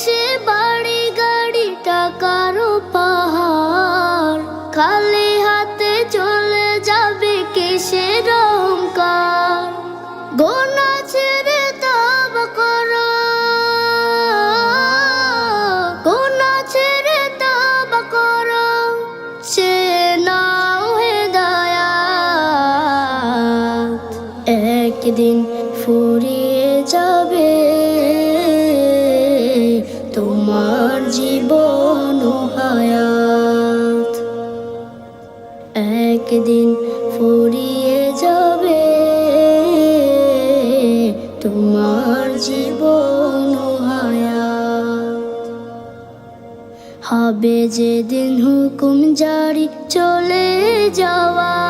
বিদেশে বাড়ি গাড়ি টাকারও পাহাড়। খালি হাতে চলে যাবে কিসের অহংকার? গোনা ছেড়ে তব করো। গোনা ছেড়ে তব করো। সে নাও হেদায়াত একদিন ফুরিয়ে যাবে। তোমার জীবন হায়াত একদিন ফুরিয়ে যাবে। তোমার জীবন হায়াত হবে যেদিন হুকুম জারি চলে যাওয়ার